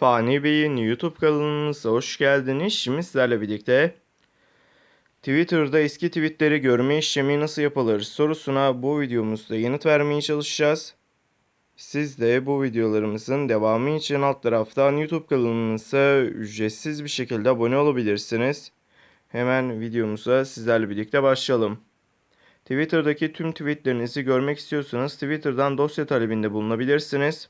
Fani Bey'in YouTube kanalımıza hoş geldiniz. Şimdi sizlerle birlikte Twitter'da eski tweetleri görme işlemi nasıl yapılır sorusuna bu videomuzda yanıt vermeye çalışacağız. Siz de bu videolarımızın devamı için alt taraftan YouTube kanalımıza ücretsiz bir şekilde abone olabilirsiniz. Hemen videomuza sizlerle birlikte başlayalım. Twitter'daki tüm tweetlerinizi görmek istiyorsanız Twitter'dan dosya talebinde bulunabilirsiniz.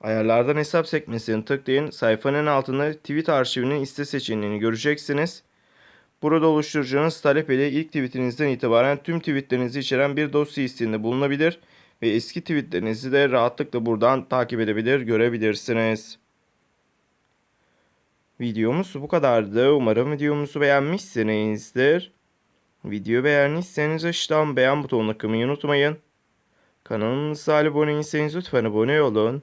Ayarlardan hesap sekmesini tıklayın. Sayfanın altında tweet arşivinin iste seçeneğini göreceksiniz. Burada oluşturacağınız talep ile ilk tweetinizden itibaren tüm tweetlerinizi içeren bir dosya isteğinde bulunabilir ve eski tweetlerinizi de rahatlıkla buradan takip edebilir, görebilirsiniz. Videomuz bu kadardı. Umarım videomuzu beğenmişsinizdir. Video beğendiyseniz aşağıdan beğen butonuna kılmayı unutmayın. Kanalımıza abone değilseniz lütfen abone olun.